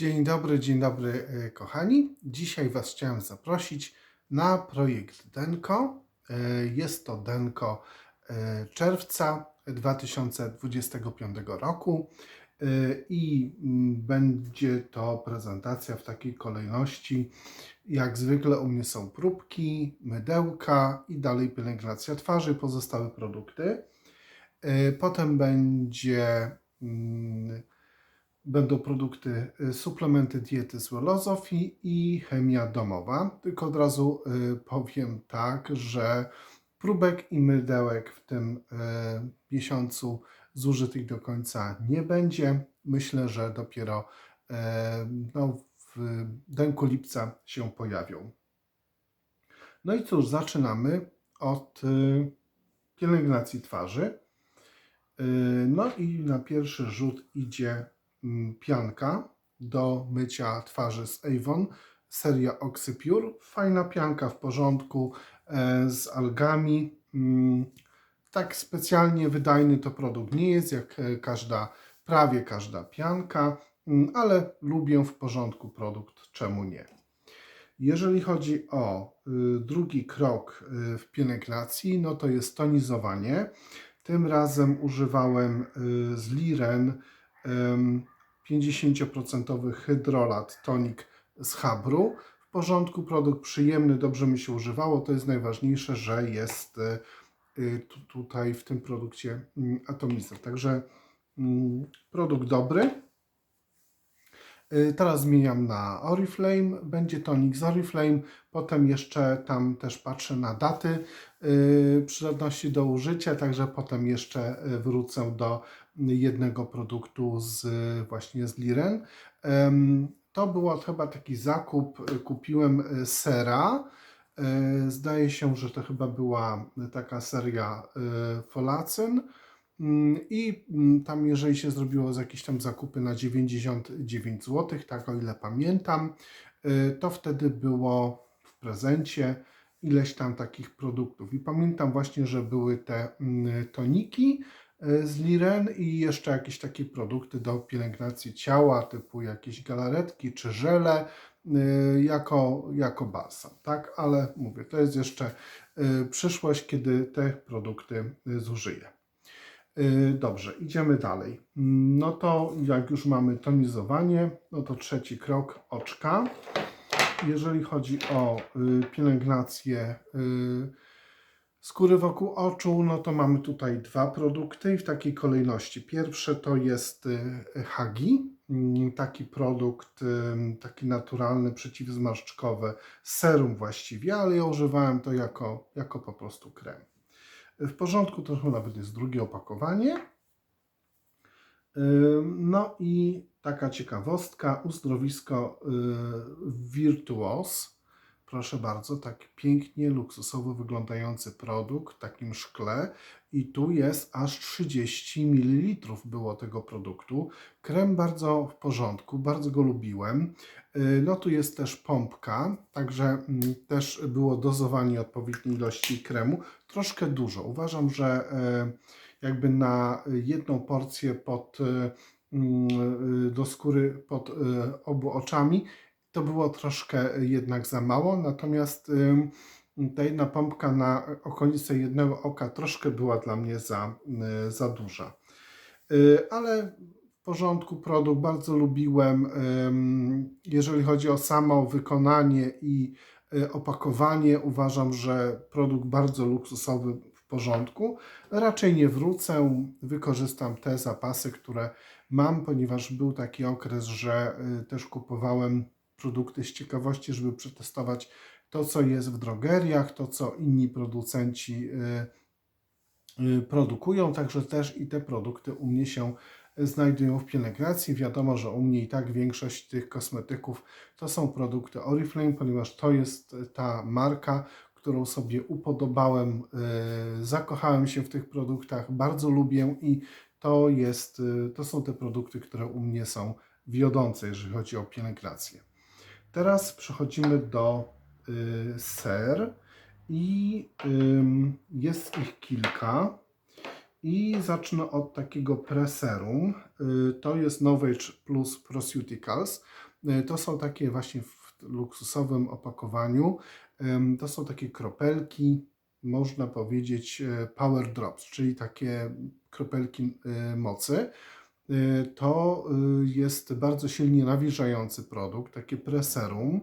Dzień dobry, dzień dobry e, kochani. Dzisiaj Was chciałem zaprosić na projekt Denko. E, Jest to Denko e, czerwca 2025 roku i mm, będzie to prezentacja w takiej kolejności. Jak zwykle u mnie są próbki, mydełka i dalej pielęgnacja twarzy, pozostałe produkty. Potem będzie mm, będą produkty, y, suplementy diety z Welozofii i chemia domowa. Tylko od razu y, powiem tak, że próbek i mydełek w tym y, miesiącu zużytych do końca nie będzie. Myślę, że dopiero no, w denku lipca się pojawią. No i cóż, zaczynamy od pielęgnacji twarzy. No i na pierwszy rzut idzie pianka do mycia twarzy z Avon, seria Oxypure. Fajna pianka w porządku e, z algami. Mm, Tak specjalnie wydajny to produkt nie jest, jak e, każda, prawie każda pianka, mm, ale lubię w porządku produkt, czemu nie. Jeżeli chodzi o y, drugi krok y, w pielęgnacji, no to jest tonizowanie. Tym razem używałem y, z Liren 50% hydrolat tonik z Habru. W porządku, produkt przyjemny, dobrze mi się używało. To jest najważniejsze, że jest y, y, tu, tutaj w tym produkcie mm, atomizer. Także mm, produkt dobry. Y, Teraz zmieniam na Oriflame, będzie tonik z Oriflame, potem jeszcze tam też patrzę na daty y, przydatności do użycia, także potem jeszcze wrócę do jednego produktu z właśnie z Liren. To było chyba taki zakup, kupiłem y, sera, Y, Zdaje się, że to chyba była taka seria y, Folacyn. Mm, I mm, tam, jeżeli się zrobiło jakieś tam zakupy na 99 zł, tak o ile pamiętam, to wtedy było w prezencie ileś tam takich produktów. I pamiętam właśnie, że były te mm, toniki z Liren i jeszcze jakieś takie produkty do pielęgnacji ciała, typu jakieś galaretki czy żele y, jako, jako balsam, tak? Ale mówię, to jest jeszcze y, przyszłość, kiedy te produkty zużyję. Dobrze, idziemy dalej. No to jak już mamy tonizowanie, no to trzeci krok oczka. Jeżeli chodzi o pielęgnację skóry wokół oczu, no to mamy tutaj dwa produkty i w takiej kolejności. Pierwsze to jest y, Hagi, mm, taki produkt, taki naturalny, przeciwzmarszczkowy, serum właściwie, ale ja używałem to jako, jako po prostu krem. W porządku, to nawet jest drugie opakowanie. No i taka ciekawostka, uzdrowisko y, Virtuos. Proszę bardzo, tak pięknie, luksusowo wyglądający produkt w takim szkle. I tu jest aż 30 ml było tego produktu. Krem bardzo w porządku, bardzo go lubiłem. Y, No tu jest też pompka, także mm, też było dozowanie odpowiedniej ilości kremu. Troszkę dużo. Uważam, że e, jakby na jedną porcję pod, y, mm, y, do skóry pod y, obu oczami to było troszkę jednak za mało, natomiast ta jedna pompka na okolice jednego oka troszkę była dla mnie za, y, za duża. Y, Ale w porządku produkt, bardzo lubiłem. Jeżeli chodzi o samo wykonanie i y, opakowanie, uważam, że produkt bardzo luksusowy, w porządku. Raczej nie wrócę, wykorzystam te zapasy, które mam, ponieważ był taki okres, że y, też kupowałem produkty z ciekawości, żeby przetestować to, co jest w drogeriach, to, co inni producenci y, y, produkują, także też i te produkty u mnie się znajdują w pielęgnacji. Wiadomo, że u mnie i tak większość tych kosmetyków to są produkty Oriflame, ponieważ to jest ta marka, którą sobie upodobałem, y, zakochałem się w tych produktach, bardzo lubię i to, jest, to są te produkty, które u mnie są wiodące, jeżeli chodzi o pielęgnację. Teraz przechodzimy do y, ser i ym, jest ich kilka. I zacznę od takiego preserum. Y, To jest Novage Plus Proceuticals. E, To są takie właśnie w luksusowym opakowaniu. To są takie kropelki, można powiedzieć e, power drops, czyli takie kropelki mocy. E, To e, jest bardzo silnie nawilżający produkt, takie preserum.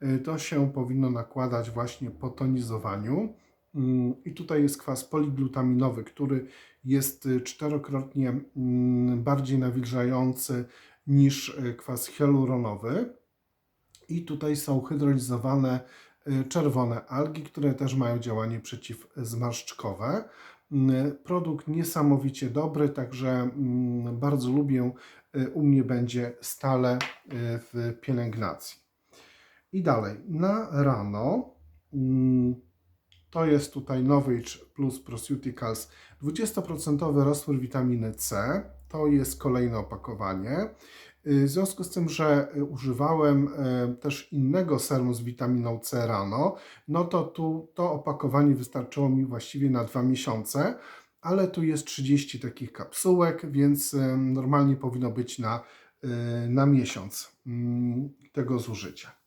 E, To się powinno nakładać właśnie po tonizowaniu. Mm, I tutaj jest kwas poliglutaminowy, który jest y, czterokrotnie mm, bardziej nawilżający niż y, kwas hialuronowy. I tutaj są hydrolizowane y, czerwone algi, które też mają działanie przeciwzmarszczkowe. Mm, Produkt niesamowicie dobry, także mm, bardzo lubię. y, U mnie będzie stale y, w pielęgnacji. I dalej, na rano mm, to jest tutaj Novage Plus Proceuticals 20% roztwór witaminy C. To jest kolejne opakowanie. Y, W związku z tym, że y, używałem y, też innego serum z witaminą C rano, no to tu to opakowanie wystarczyło mi właściwie na dwa miesiące, ale tu jest 30 takich kapsułek, więc normalnie powinno być na, na miesiąc mm, tego zużycia.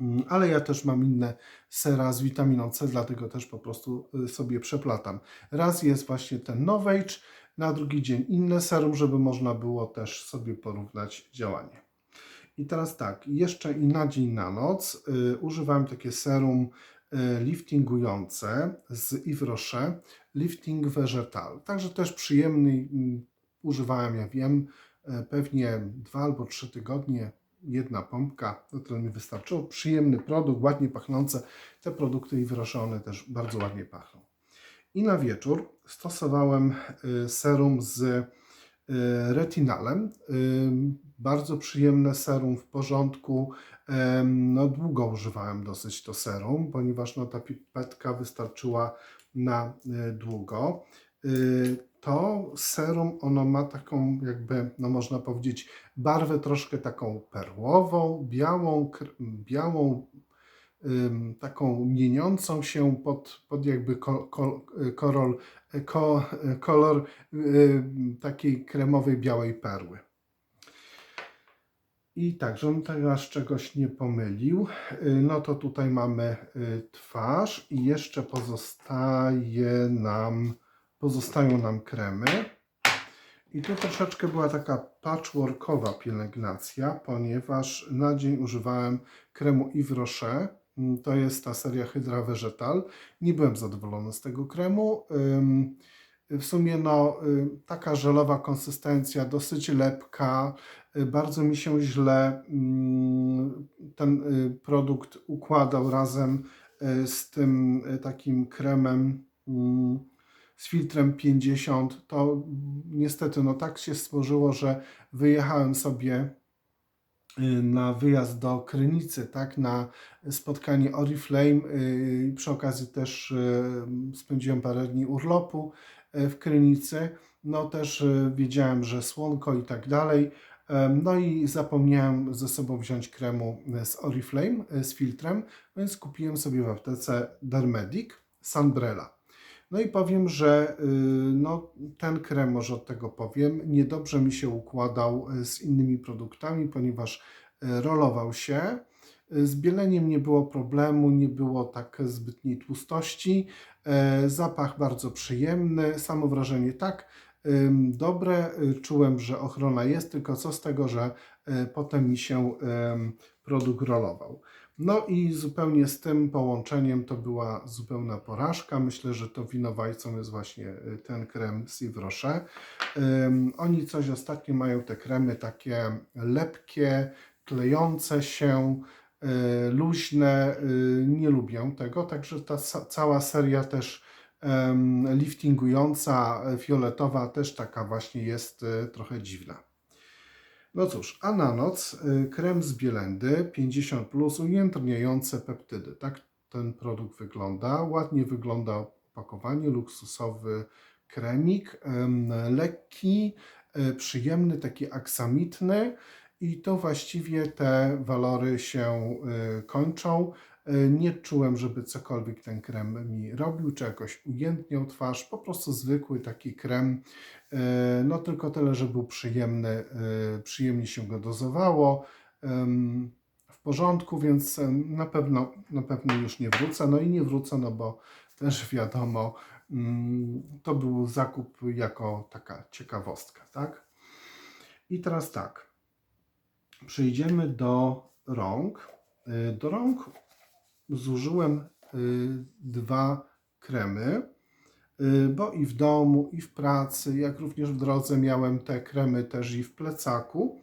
Mm, Ale ja też mam inne sera z witaminą C, dlatego też po prostu y, sobie przeplatam. Raz jest właśnie ten Novage, na drugi dzień inne serum, żeby można było też sobie porównać działanie. I teraz tak, jeszcze i na dzień, na noc y, używałem takie serum y, liftingujące z Yves Rocher, Lifting Vegetal. Także też przyjemny, mm, używałem, ja wiem, y, pewnie dwa albo trzy tygodnie, jedna pompka, to tyle mi wystarczyło. Przyjemny produkt, ładnie pachnące. Te produkty Yves Rocher, one też bardzo ładnie pachną. I na wieczór stosowałem y, serum z y, retinalem. Y, Bardzo przyjemne serum, w porządku. No, długo używałem dosyć to serum, ponieważ no, ta pipetka wystarczyła na długo. Y, To serum, ono ma taką jakby, no można powiedzieć, barwę troszkę taką perłową, białą, białą taką mieniącą się pod, pod jakby ko, ko, korol, ko, kolor takiej kremowej białej perły. I tak, żebym teraz czegoś nie pomylił, y, no to tutaj mamy y, twarz i jeszcze pozostaje nam, pozostają nam kremy. I tu troszeczkę była taka patchworkowa pielęgnacja, ponieważ na dzień używałem kremu Yves Rocher. Mm, To jest ta seria Hydra Vegetal. Nie byłem zadowolony z tego kremu. W sumie no, taka żelowa konsystencja, dosyć lepka. Y, Bardzo mi się źle mm, ten y, produkt układał razem y, z tym takim kremem mm, z filtrem 50. To niestety no tak się stworzyło, że wyjechałem sobie y, na wyjazd do Krynicy, tak, na spotkanie Oriflame. y, Przy okazji też y, spędziłem parę dni urlopu w Krynicy. No też wiedziałem, że słonko i tak dalej. No i zapomniałem ze sobą wziąć kremu z Oriflame z filtrem, więc kupiłem sobie w aptece Dermedic Sunbrella. No i powiem, że y, no, ten krem, może od tego powiem, niedobrze mi się układał y, z innymi produktami, ponieważ y, rolował się. Z bieleniem nie było problemu, nie było tak zbytniej tłustości. Zapach bardzo przyjemny, samo wrażenie tak dobre. Czułem, że ochrona jest, tylko co z tego, że potem mi się produkt rolował. No i zupełnie z tym połączeniem to była zupełna porażka. Myślę, że to winowajcą jest właśnie y, ten krem Rocher. Ym, Oni coś ostatnio mają te kremy takie lepkie, klejące się, y, luźne. y, Nie lubię tego, także ta cała seria też liftingująca, e, fioletowa, też taka właśnie jest e, trochę dziwna. No cóż, a na noc y, krem z Bielendy 50 plus ujędrniające peptydy. Tak ten produkt wygląda. Ładnie wygląda opakowanie, luksusowy kremik, em, lekki, e, przyjemny, taki aksamitny i to właściwie te walory się y, kończą. E, Nie czułem, żeby cokolwiek ten krem mi robił, czy jakoś ujętniał twarz. Po prostu zwykły taki krem. E, No tylko tyle, że był przyjemny, e, przyjemnie się go dozowało. W porządku, więc na pewno, na pewno już nie wrócę. No i nie wrócę, no bo też wiadomo, mm, to był zakup jako taka ciekawostka, tak? I teraz tak, przejdziemy do rąk. Do rąk zużyłem y, dwa kremy, y, bo i w domu, i w pracy, jak również w drodze miałem te kremy też i w plecaku.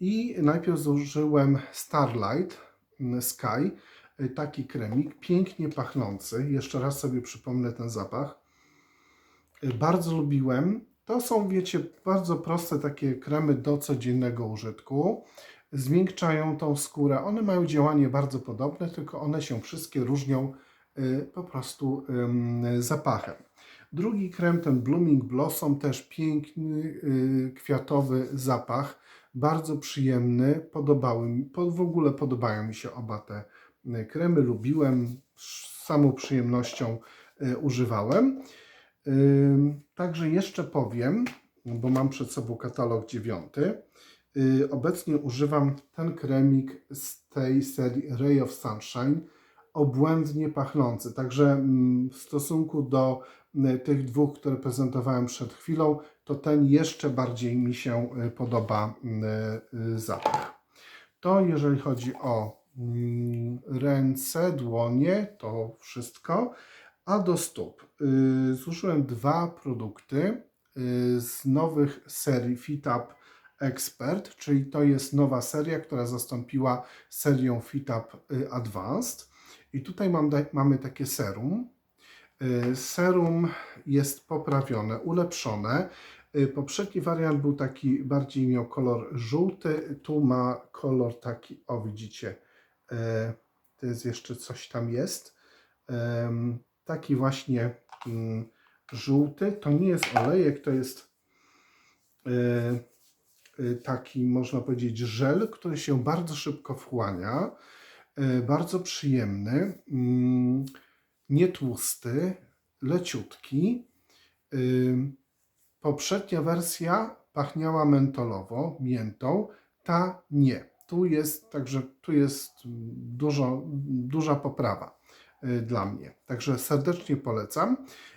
I najpierw zużyłem Starlight mm, Sky, y, taki kremik, pięknie pachnący. Jeszcze raz sobie przypomnę ten zapach. Bardzo lubiłem. To są, wiecie, bardzo proste takie kremy do codziennego użytku. Zmiękczają tą skórę. One mają działanie bardzo podobne, tylko one się wszystkie różnią y, po prostu zapachem. Drugi krem, ten Blooming Blossom, też piękny, y, kwiatowy zapach, bardzo przyjemny. Podobały mi, w ogóle podobają mi się oba te y, kremy. Lubiłem, z samą przyjemnością używałem. Także jeszcze powiem, bo mam przed sobą katalog dziewiąty. Yy, Obecnie używam ten kremik z tej serii Ray of Sunshine, obłędnie pachnący. Także mm, w stosunku do y, tych dwóch, które prezentowałem przed chwilą, to ten jeszcze bardziej mi się y, podoba y, y, zapach. To jeżeli chodzi o mm, ręce, dłonie, to wszystko. A do stóp y, zużyłem dwa produkty y, z nowych serii FitUp Expert, czyli to jest nowa seria, która zastąpiła serię FitUp y, Advanced. I tutaj mam, mamy takie serum. Y, Serum jest poprawione, ulepszone. Y, Poprzedni wariant był taki, bardziej miał kolor żółty, tu ma kolor taki, o widzicie, to jest jeszcze coś tam jest. Taki właśnie mm, żółty, to nie jest olejek, to jest taki, można powiedzieć, żel, który się bardzo szybko wchłania, y, bardzo przyjemny, mm, nie tłusty, leciutki. Y, Poprzednia wersja pachniała mentolowo, miętą, ta nie. Tu jest, także tu jest dużo, duża poprawa y, dla mnie. Także serdecznie polecam.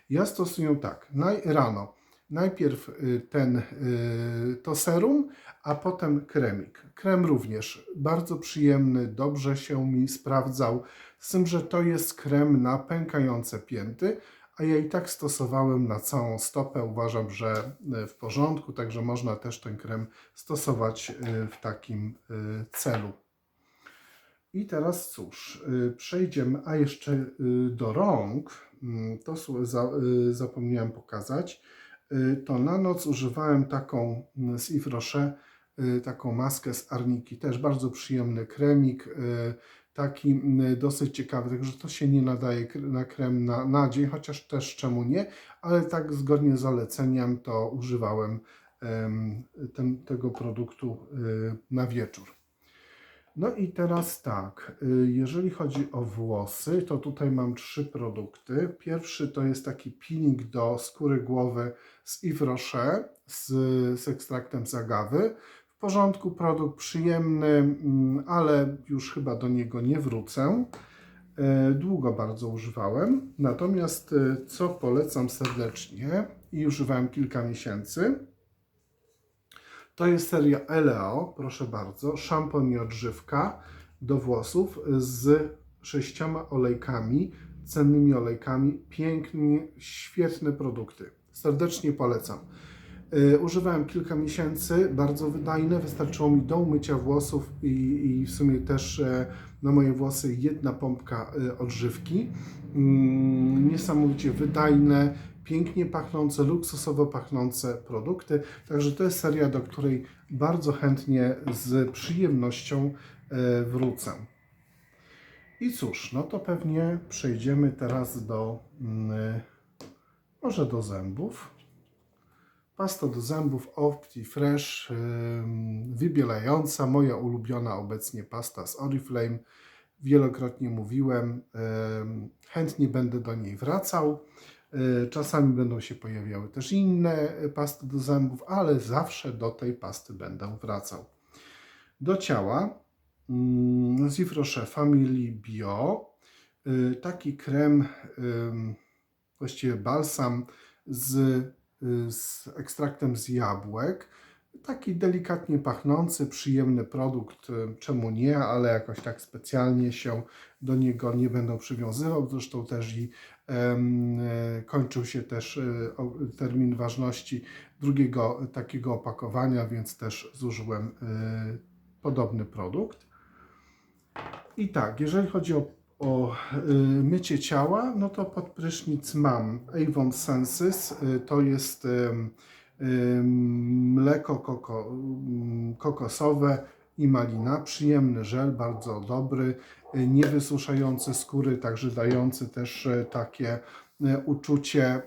Ja stosuję tak, naj, rano najpierw y, ten, y, to serum, a potem kremik. Krem również bardzo przyjemny, dobrze się mi sprawdzał, z tym, że to jest krem na pękające pięty, a ja i tak stosowałem na całą stopę. Uważam, że y, w porządku, także można też ten krem stosować w takim celu. I teraz cóż, przejdziemy, a jeszcze do rąk, mm, to zapomniałem pokazać, to na noc używałem taką mm, z Yves Rocher, y, taką maskę z Arniki, też bardzo przyjemny kremik, y, taki mm, dosyć ciekawy, także to się nie nadaje na krem na, na dzień, chociaż też czemu nie, ale tak zgodnie z zaleceniem to używałem em, ten, tego produktu y, na wieczór. No i teraz tak, y, jeżeli chodzi o włosy, to tutaj mam trzy produkty. Pierwszy to jest taki peeling do skóry głowy z Yves Rocher z, z ekstraktem z agawy. W porządku, produkt przyjemny, mm, ale już chyba do niego nie wrócę. E, Długo bardzo używałem. Natomiast e, co polecam serdecznie i używałem kilka miesięcy, to jest seria Eleo, proszę bardzo, szampon i odżywka do włosów z sześcioma olejkami, cennymi olejkami, pięknie, świetne produkty. Serdecznie polecam. Y, Używałem kilka miesięcy, bardzo wydajne, wystarczyło mi do umycia włosów i, i w sumie też e, na moje włosy jedna pompka e, odżywki. Mm, Niesamowicie wydajne, pięknie pachnące, luksusowo pachnące produkty. Także to jest seria, do której bardzo chętnie z przyjemnością e, wrócę. I cóż, no to pewnie przejdziemy teraz do mm, może do zębów. Pasta do zębów Optifresh, ym, wybielająca, moja ulubiona obecnie pasta z Oriflame. wielokrotnie mówiłem, em, chętnie będę do niej wracał. E, Czasami będą się pojawiały też inne e, pasty do zębów, ale zawsze do tej pasty będę wracał. Do ciała mm, z Yves Rocher Family Bio y, taki krem, właściwie balsam z, z ekstraktem z jabłek. Taki delikatnie pachnący, przyjemny produkt, y, czemu nie, ale jakoś tak specjalnie się do niego nie będę przywiązywał. Zresztą też i e, kończył się też o- termin ważności drugiego takiego opakowania, więc też zużyłem e, podobny produkt. I tak, jeżeli chodzi o, o y, mycie ciała, no to pod prysznic mam Avon Senses. Y, to jest ym, mleko koko, ym, kokosowe i malina. Przyjemny żel, bardzo dobry, y, niewysuszający skóry, także dający też y, takie y, uczucie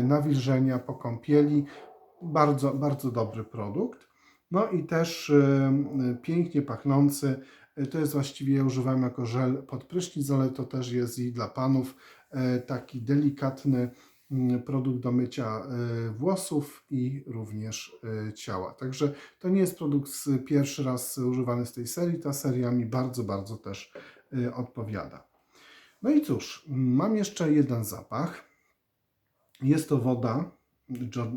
y, nawilżenia po kąpieli. Bardzo, bardzo dobry produkt. No i też y, y, pięknie pachnący Y, To jest właściwie, ja używam jako żel pod prysznic, ale to też jest i dla panów e, taki delikatny mm, produkt do mycia e, włosów i również e, ciała. Także to nie jest produkt pierwszy raz używany z tej serii. Ta seria mi bardzo, bardzo też e, odpowiada. No i cóż, mam jeszcze jeden zapach. Jest to woda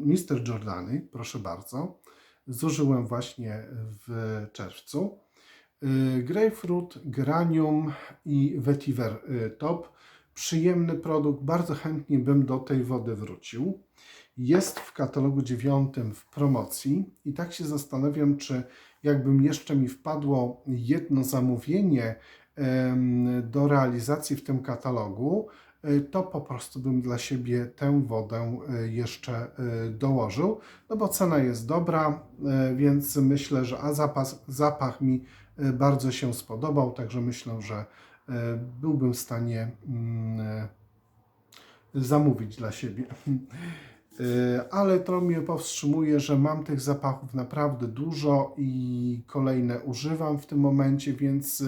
Mr. Jordany, proszę bardzo. Zużyłem właśnie w czerwcu. Y, Grapefruit, Geranium i Vetiver y, Top. Przyjemny produkt, bardzo chętnie bym do tej wody wrócił. Jest w katalogu dziewiątym w promocji i tak się zastanawiam, czy jakbym jeszcze mi wpadło jedno zamówienie do realizacji w tym katalogu, y, to po prostu bym dla siebie tę wodę jeszcze dołożył, no bo cena jest dobra, więc myślę, że a zapas, zapach mi bardzo się spodobał, także myślę, że y, byłbym w stanie mm, y, zamówić dla siebie. Ale to mnie powstrzymuje, że mam tych zapachów naprawdę dużo i kolejne używam w tym momencie, więc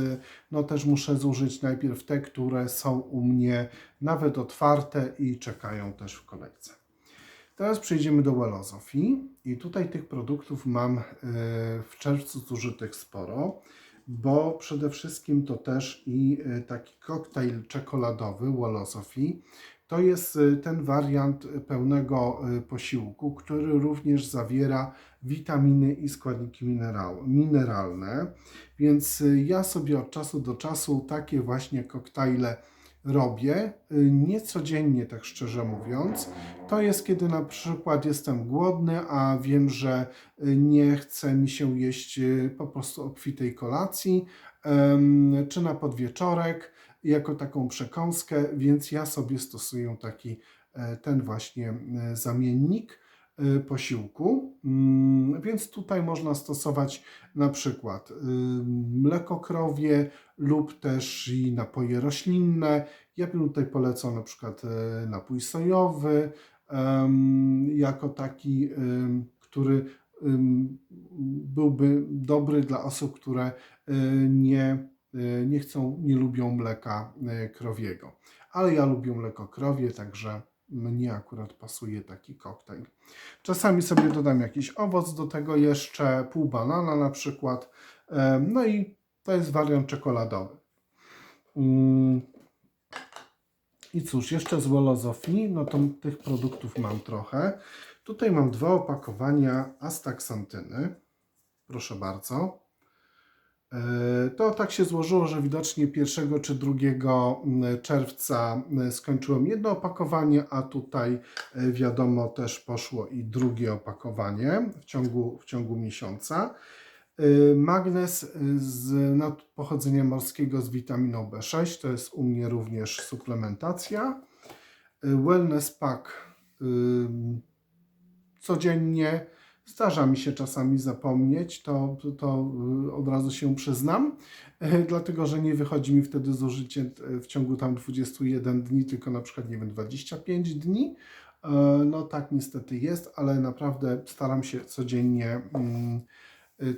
no też muszę zużyć najpierw te, które są u mnie nawet otwarte i czekają też w kolejce. Teraz przejdziemy do Wellosophy i tutaj tych produktów mam w czerwcu zużytych sporo, bo przede wszystkim to też i y, taki koktajl czekoladowy Wellosophy. To jest y, ten wariant pełnego y, posiłku, który również zawiera witaminy i składniki mineralne. Więc ja sobie od czasu do czasu takie właśnie koktajle robię. Y, Nie codziennie, tak szczerze mówiąc. To jest kiedy na przykład jestem głodny, a wiem, że y, nie chce mi się jeść y, po prostu obfitej kolacji, czy na podwieczorek jako taką przekąskę, więc ja sobie stosuję taki e, ten właśnie e, zamiennik posiłku. Mm, Więc tutaj można stosować na przykład y, mleko krowie lub też i napoje roślinne. Ja bym tutaj polecał na przykład e, napój sojowy jako taki, który byłby dobry dla osób, które nie, nie chcą, nie lubią mleka krowiego. Ale ja lubię mleko krowie, także mnie akurat pasuje taki koktajl. Czasami sobie dodam jakiś owoc do tego jeszcze, pół banana na przykład. No i to jest wariant czekoladowy. Mm. I cóż, jeszcze z Wolozofii, no to tych produktów mam trochę. Tutaj mam dwa opakowania astaksantyny. Proszę bardzo. E, To tak się złożyło, że widocznie 1 czy 2 mm, czerwca mm, skończyłem jedno opakowanie, a tutaj e, wiadomo też poszło i drugie opakowanie w ciągu, w ciągu miesiąca. E, Magnes z nad pochodzenia morskiego z witaminą B6, to jest u mnie również suplementacja. Wellness Pack codziennie. Zdarza mi się czasami zapomnieć, to, to y, od razu się przyznam, e, dlatego że nie wychodzi mi wtedy zużycie e, w ciągu tam 21 dni, tylko na przykład, nie wiem, 25 dni. E, No tak niestety jest, ale naprawdę staram się codziennie mm,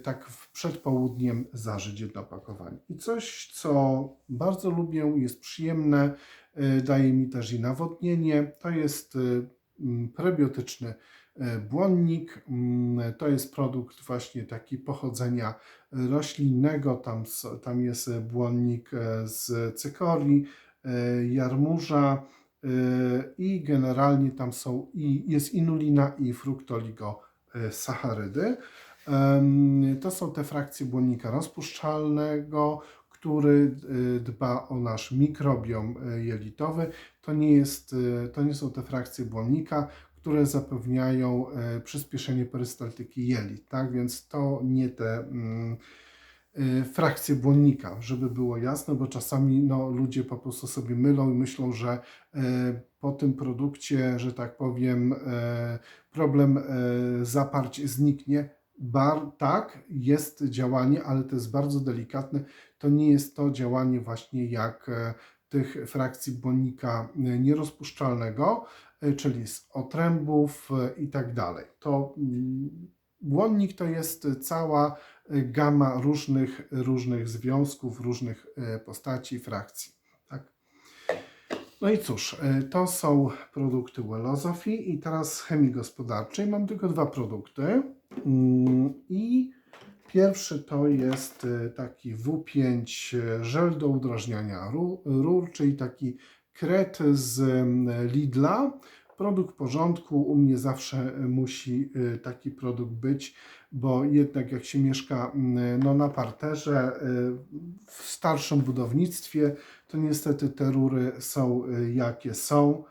tak w przedpołudniem zażyć jedno opakowanie. I coś, co bardzo lubię, jest przyjemne, daje mi też i nawodnienie, to jest prebiotyczny błonnik. Mm, To jest produkt właśnie taki pochodzenia roślinnego. Tam, tam jest e, błonnik e, z cykorii, e, jarmuża e, i generalnie tam są i jest inulina i fruktoligosacharydy. To są te frakcje błonnika rozpuszczalnego, który e, dba o nasz mikrobiom e, jelitowy. To nie, jest, e, to nie są te frakcje błonnika, które zapewniają e, przyspieszenie perystaltyki jelit, tak? Więc to nie te mm, y, frakcje błonnika, żeby było jasne, bo czasami no, ludzie po prostu sobie mylą i myślą, że e, po tym produkcie, że tak powiem, e, problem e, zaparć zniknie. Bar, tak, jest działanie, ale to jest bardzo delikatne. To nie jest to działanie właśnie jak e, tych frakcji błonnika e, nierozpuszczalnego, e, czyli z otrębów e, i tak dalej. To mm, błonnik to jest cała e, gama różnych, różnych związków, różnych postaci, frakcji. Tak? No i cóż, to są produkty Wellosophy i teraz z chemii gospodarczej mam tylko dwa produkty. Mm, I pierwszy to jest taki W5 żel do udrażniania ru- rur, czyli taki kret z Lidla. Produkt porządku, u mnie zawsze e, musi e, taki produkt być, bo jednak jak się mieszka no, na parterze, e, w starszym budownictwie, to niestety te rury są jakie są,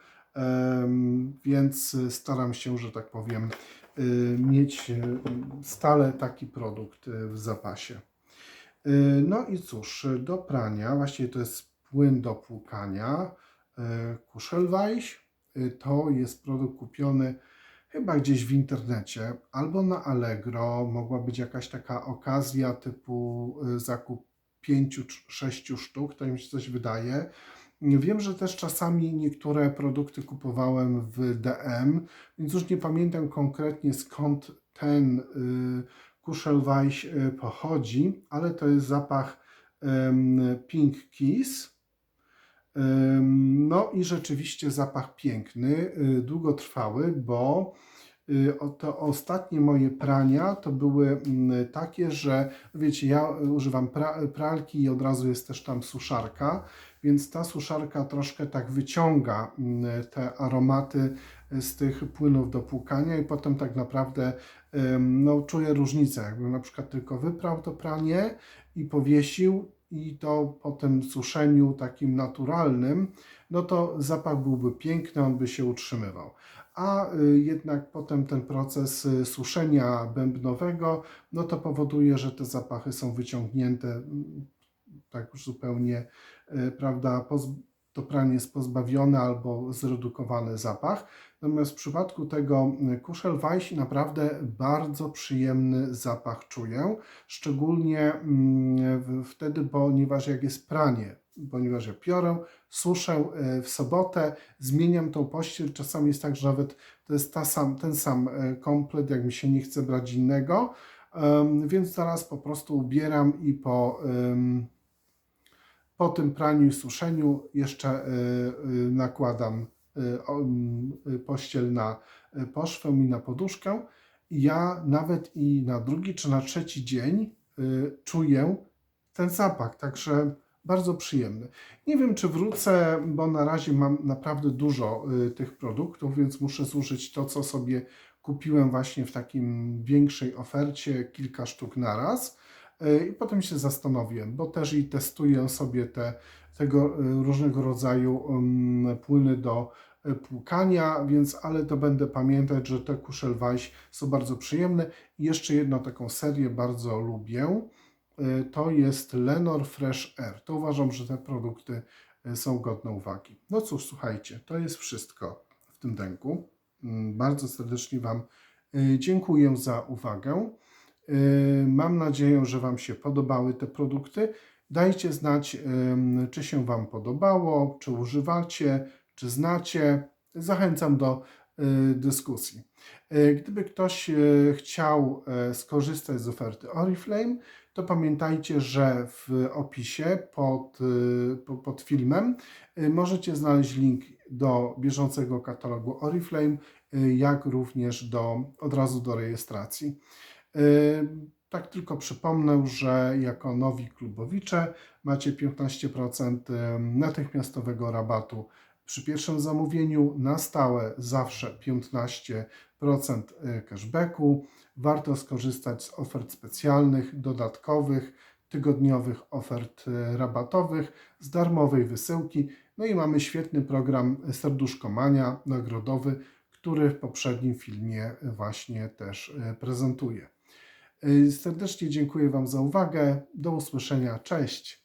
więc staram się, że tak powiem, mieć stale taki produkt w zapasie. No i cóż, do prania, właściwie to jest płyn do płukania, Kuszelweiss. E, To jest produkt kupiony chyba gdzieś w internecie albo na Allegro. Mogła być jakaś taka okazja typu e, zakup pięciu czy sześciu sztuk, to mi się coś wydaje. Wiem, że też czasami niektóre produkty kupowałem w DM, więc już nie pamiętam konkretnie skąd ten Kuszelweiss pochodzi, ale to jest zapach Pink Kiss. No i rzeczywiście zapach piękny, y, długotrwały, bo y, to ostatnie moje prania to były mm, takie, że wiecie, ja używam pra, pralki i od razu jest też tam suszarka, więc ta suszarka troszkę tak wyciąga mm, te aromaty z tych płynów do płukania i potem tak naprawdę no, czuję różnicę. Jakbym na przykład tylko wyprał to pranie i powiesił i to po tym suszeniu takim naturalnym, no to zapach byłby piękny, on by się utrzymywał. A y, jednak potem ten proces y, suszenia bębnowego, no to powoduje, że te zapachy są wyciągnięte mm, tak już zupełnie, y, prawda, to pranie jest pozbawione albo zredukowany zapach. Natomiast w przypadku tego y, Kuszelweiss naprawdę bardzo przyjemny zapach czuję, szczególnie mm, wtedy, ponieważ jak jest pranie, ponieważ ja piorę, suszę y, w sobotę, zmieniam tą pościel, czasami jest tak, że nawet to jest ta sam, ten sam y, komplet, jak mi się nie chce brać innego, więc zaraz po prostu ubieram i po, po tym praniu i suszeniu jeszcze y, y, nakładam y, o- m, y, pościel na poszwę i na poduszkę. Ja nawet i na drugi czy na trzeci dzień czuję ten zapach, także bardzo przyjemny. Nie wiem, czy wrócę, bo na razie mam naprawdę dużo tych produktów, więc muszę zużyć to, co sobie kupiłem właśnie w takim większej ofercie, kilka sztuk na raz. Y, I potem się zastanowiłem, bo też i testuję sobie te tego y, różnego rodzaju um, płyny do y, płukania, więc ale to będę pamiętać, że te Kuszelweiss są bardzo przyjemne. I jeszcze jedną taką serię bardzo lubię. To jest Lenor Fresh Air. To uważam, że te produkty są godne uwagi. No cóż, słuchajcie, to jest wszystko w tym denku. Mm, Bardzo serdecznie Wam dziękuję za uwagę. Y, Mam nadzieję, że Wam się podobały te produkty. Dajcie znać, ym, czy się Wam podobało, czy używacie, czy znacie. Zachęcam do y, dyskusji. Gdyby ktoś chciał skorzystać z oferty Oriflame, to pamiętajcie, że w opisie pod, po- pod filmem możecie znaleźć link do bieżącego katalogu Oriflame, jak również do, od razu do rejestracji. E, Tak tylko przypomnę, że jako nowi klubowicze macie 15% natychmiastowego rabatu przy pierwszym zamówieniu, na stałe zawsze 15% cashbacku. Warto skorzystać z ofert specjalnych, dodatkowych, tygodniowych ofert e, rabatowych, z darmowej wysyłki. No i mamy świetny program Serduszko Mania nagrodowy, który w poprzednim filmie właśnie też prezentuję. E, Serdecznie dziękuję Wam za uwagę. Do usłyszenia. Cześć.